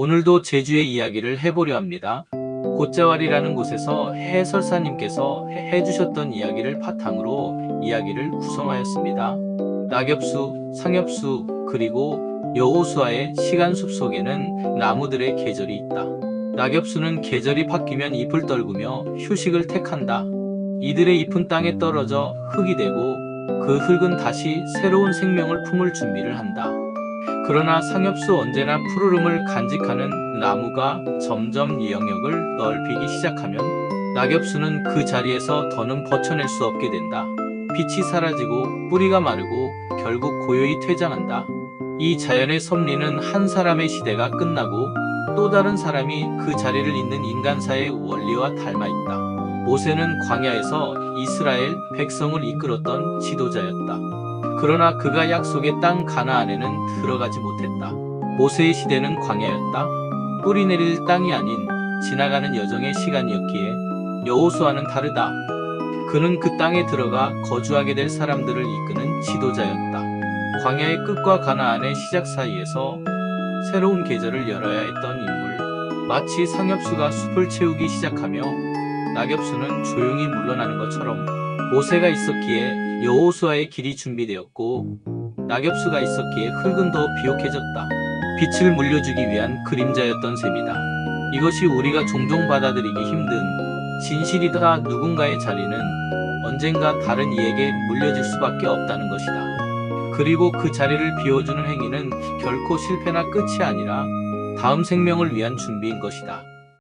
오늘도 제주의 이야기를 해보려 합니다. 곶자왈이라는 곳에서 해설사님께서 해- 해주셨던 이야기를 바탕으로 이야기를 구성하였습니다. 낙엽수, 상엽수, 그리고 여호수아의 시간 숲 속에는 나무들의 계절이 있다. 낙엽수는 계절이 바뀌면 잎을 떨구며 휴식을 택한다. 이들의 잎은 땅에 떨어져 흙이 되고 그 흙은 다시 새로운 생명을 품을 준비를 한다. 그러나 상엽수 언제나 푸르름을 간직하는 나무가 점점 이 영역을 넓히기 시작하면 낙엽수는 그 자리에서 더는 버텨낼 수 없게 된다. 빛이 사라지고 뿌리가 마르고 결국 고요히 퇴장한다. 이 자연의 섭리는 한 사람의 시대가 끝나고 또 다른 사람이 그 자리를 잇는 인간사의 원리와 닮아 있다. 모세는 광야에서 이스라엘 백성을 이끌었던 지도자였다. 그러나 그가 약속의 땅 가나안에는 들어가지 못했다. 모세의 시대는 광야였다. 뿌리 내릴 땅이 아닌 지나가는 여정의 시간이었기에 여호수아는 다르다. 그는 그 땅에 들어가 거주하게 될 사람들을 이끄는 지도자였다. 광야의 끝과 가나안의 시작 사이에서 새로운 계절을 열어야 했던 인물. 마치 상엽수가 숲을 채우기 시작하며 낙엽수는 조용히 물러나는 것처럼 모세가 있었기에 여호수아의 길이 준비되었고 낙엽수가 있었기에 흙은 더 비옥해졌다. 빛을 물려주기 위한 그림자였던 셈이다. 이것이 우리가 종종 받아들이기 힘든 진실이다 누군가의 자리는 언젠가 다른 이에게 물려질 수밖에 없다는 것이다. 그리고 그 자리를 비워주는 행위는 결코 실패나 끝이 아니라 다음 생명을 위한 준비인 것이다.